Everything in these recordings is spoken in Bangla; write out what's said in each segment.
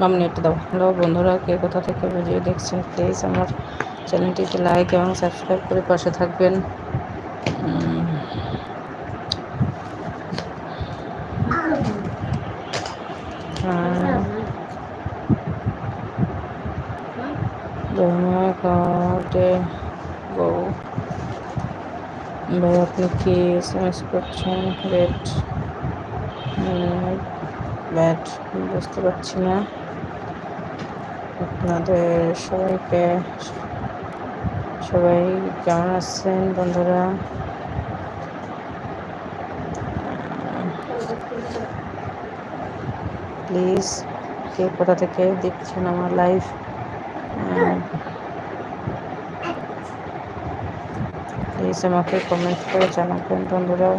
মামনি একটু দাও। হ্যালো বন্ধুরা, কে কোথা থেকে ভিডিও দেখছেন প্লিজ আমার চ্যানেলটিতে লাইক এবং সাবস্ক্রাইব করে পাশে থাকবেন। আপনি কি এস এম এস করছেন রেট ব্যাট, বুঝতে পারছি না। আপনাদের সবাইকে, সবাই কেমন আছেন বন্ধুরা? প্লিজ, কে কোথা থেকে দেখছেন আমার লাইভ? প্লিজ আমাকে কমেন্ট করে জানাবেন বন্ধুরা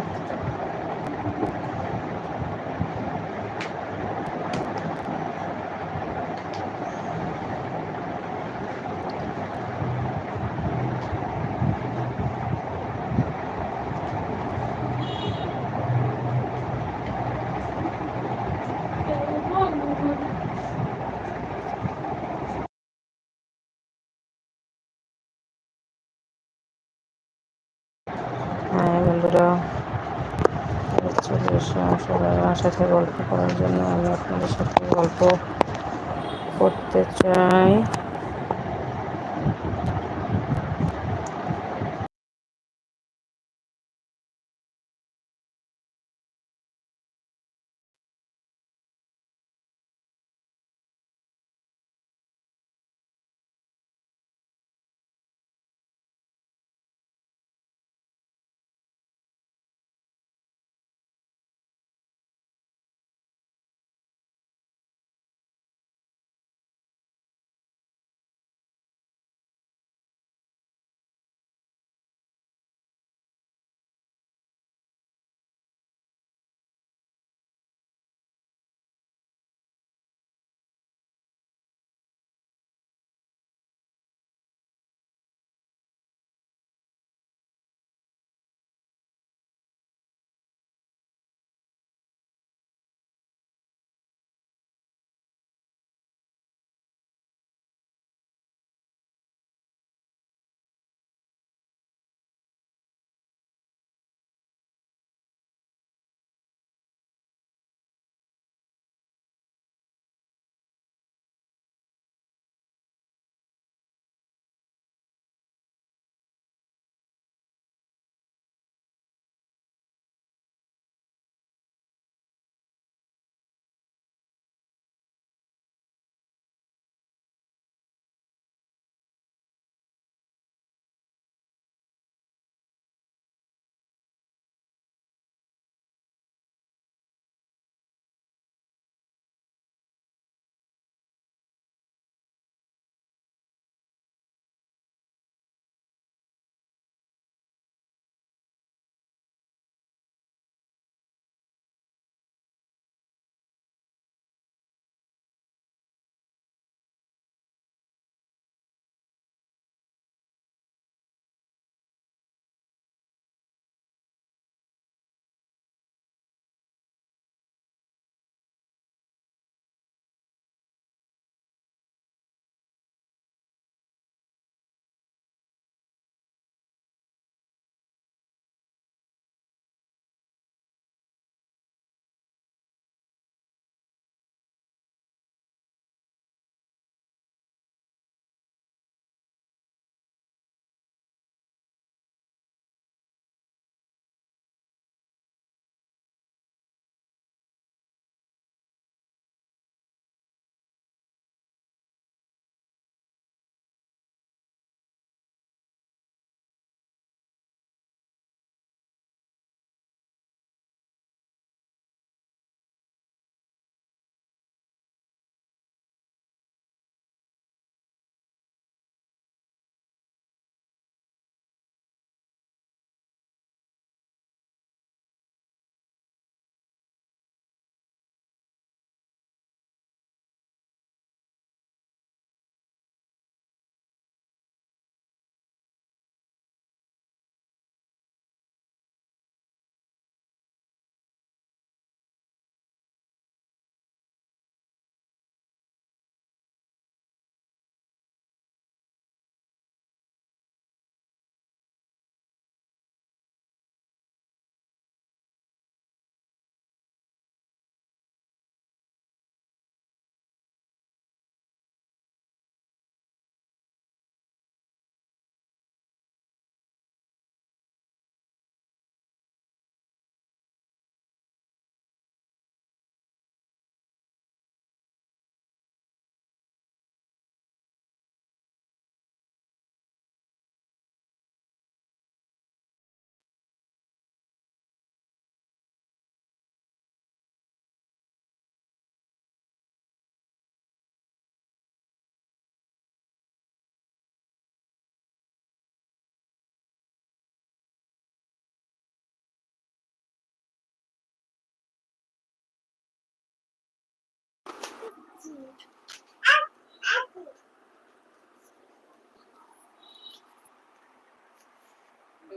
হ্যাঁ বন্ধুরা চলে এসো সবাই আমার সাথে গল্প করার জন্য আমি আপনাদের সাথে গল্প করতে চাই।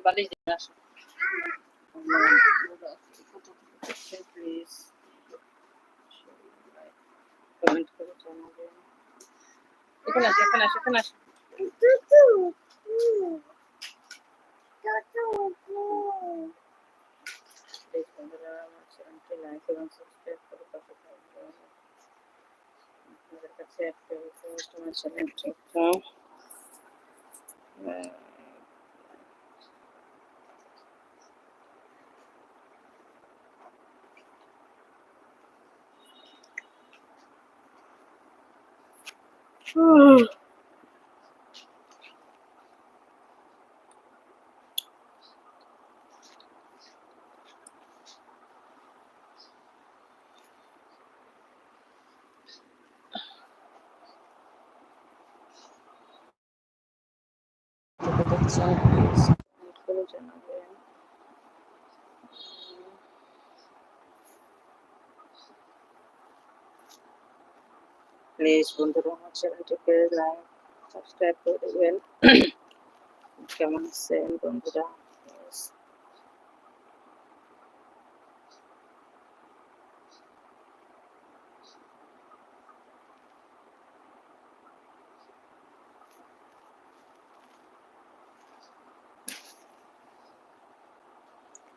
বালিশ দিয়ে আসো প্লিজ কমেন্ট করে জানাবেন এখানে আসো এখানে আসো এখানে আসো প্লিজ বন্ধুরা আমার চ্যানেলটি লাইক এবং সাবস্ক্রাইব করে পাশে থাকবেন আপনাদের কাছে একটা রিকোয়েস্ট আমার চ্যানেলটি একটু হুম দেখছেন প্লিজ কমেন্ট করে জানাবেন প্লিজ বন্ধুরা আমার চ্যানেলটিকে লাইক সাবস্ক্রাইব করে দেবেন কেমন আছেন বন্ধুরা Please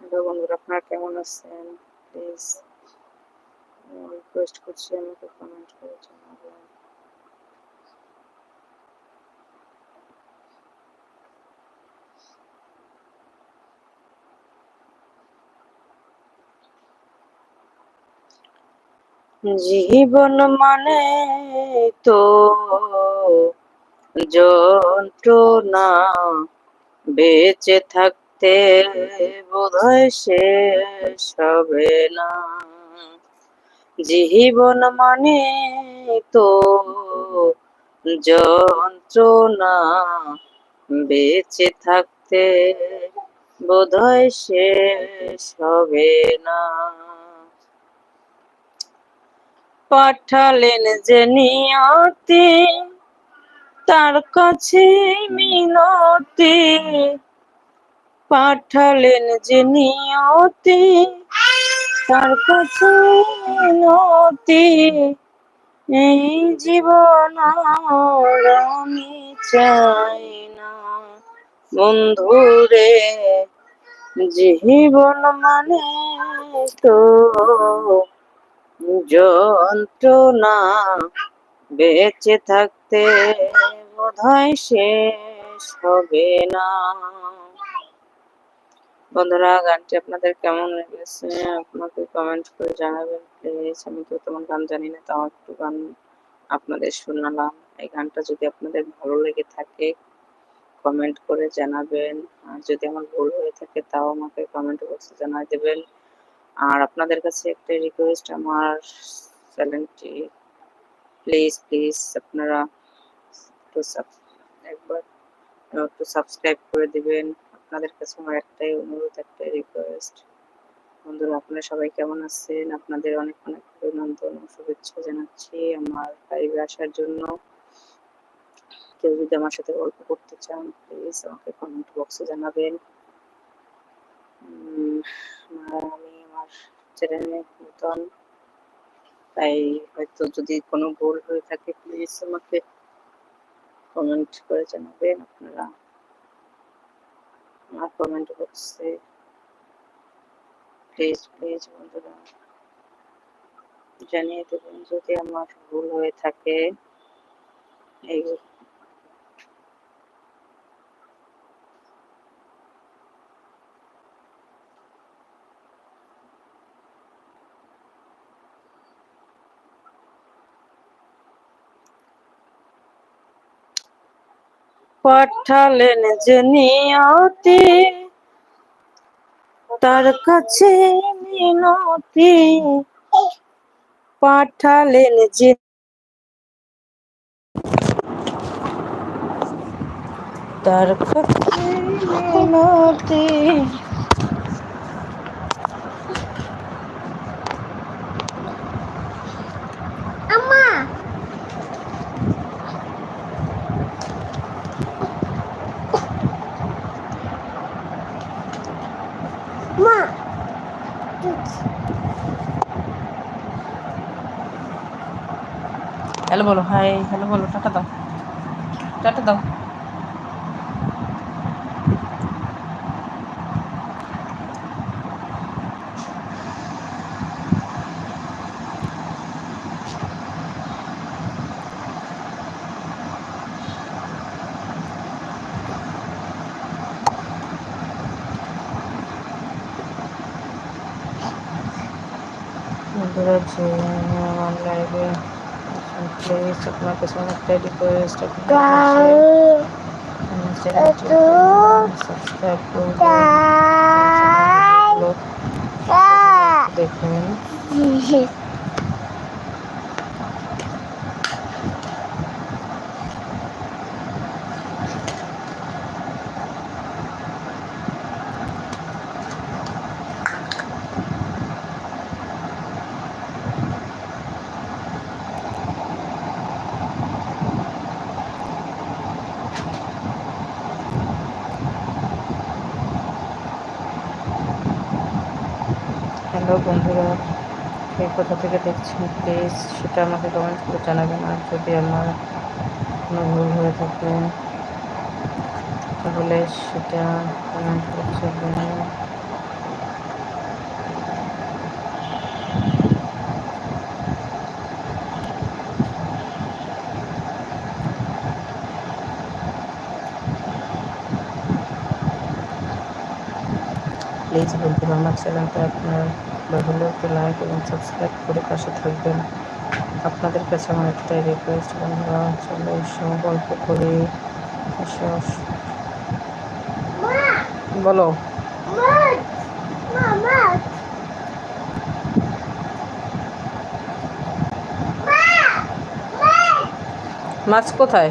হ্যালো বন্ধুরা আপনারা কেমন আছেন প্লিজ রিকোয়েস্ট করছি আমাকে কমেন্ট করে জানাবেন। জীবন মানে তো যন্ত্রণা, বেঁচে থাকতে বোধহয় শেষ হবে না। জীবন মানে তো যন্ত্রণা। বেঁচে থাকতে বোধহয় শেষ হবে না। পাঠালেন যে নিয়তি তার কাছে মিনতি। পাঠালেন যে নিয়তি তার কাছে মিনতি এই জীবন আমি চাই না। বন্ধুরে জীবন মানে তো যন্ত্রণা। বেঁচে থাকতে বোধহয় শেষ হবে না। বন্ধুরা, গানটি আপনাদের কেমন লেগেছে আপনাকে কমেন্ট করে জানাবেন প্লিজ আমি তো তেমন গান জানি না, তাও একটু গান আপনাদের শোনালাম। এই গানটা যদি আপনাদের ভালো লেগে থাকে কমেন্ট করে জানাবেন। আর যদি আমার ভুল হয়ে থাকে, তাও আমাকে কমেন্ট বক্সে জানাই দেবেন। আর আপনাদের কাছে একটা রিকোয়েস্ট আমার চ্যানেলটি প্লিজ প্লিজ আপনারা একটু একবার একটু সাবস্ক্রাইব করে দিবেন। আপনাদের কাছে আমার একটাই অনুরোধ, একটাই রিকোয়েস্ট বন্ধুরা, আপনারা সবাই কেমন আছেন? আপনাদের অনেক অনেক অভিনন্দন ও শুভেচ্ছা জানাচ্ছি আমার লাইভে আসার জন্য। কেউ যদি আমার সাথে গল্প করতে চান প্লিজ আমাকে কমেন্ট বক্সে জানাবেন। আমি আমার চ্যানেলে নতুন, তাই হয়তো যদি কোনো ভুল হয়ে থাকে প্লিজ আমাকে কমেন্ট করে জানাবেন। আপনারা আমার কমেন্ট বক্সে প্লিজ প্লিজ বন্ধুরা। জানিয়ে দেবেন যদি আমার ভুল হয়ে থাকে এই পাঠালেন যে তার কাছে মিনতি। পাঠালেন যে তার কাছে মিনতি আম্মা হ্যালো বলো হাই হ্যালো বলো টাটা দাও। টাটা দাও। বন্ধুরা যে আমার লাইভে Nilinisok na ako sa mga credit ko. Stop na ako. Subscribe ko. Like. বন্ধুরা, কে কোথা থেকে দেখছেন প্লিজ সেটা আমাকে কমেন্ট করে জানাবেন। আর যদি আমার কোনো ভুল হয়ে থাকে, তাহলে সেটা কমেন্ট করে জানাবেন। প্লিজ বন্ধুরা, আমার চ্যানেলটা আপনার ভালো একটু লাইক এবং সাবস্ক্রাইব করে পাশে থাকবেন। আপনাদের কাছে আমার একটাই রিকোয়েস্ট বন্ধুরা, চলো এসব গল্প করে। এসব বলো। মাছ কোথায়?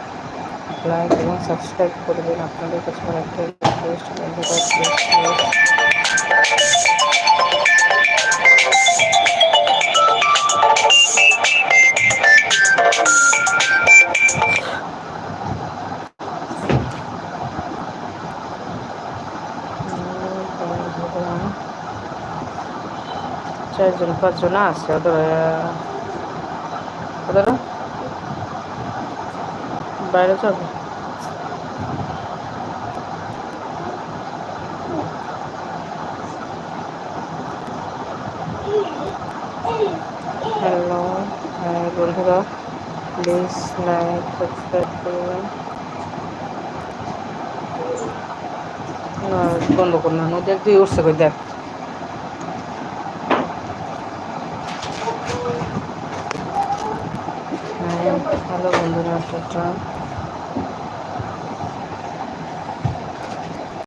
লাইক এবং সাবস্ক্রাইব করবেন। আপনাদের কাছে আমার একটা রিকোয়েস্ট প্লিজ চারজন পাঁচজন আছে ওদের বাইরে যাবে হ্যালো হ্যাঁ বন্ধুরা। প্লিজ লাইক সাবস্ক্রাইব করবেন বন্ধ কর না নদী একদিকে উঠছে কই, দেখ। হ্যাঁ হ্যালো বন্ধুরা টাটা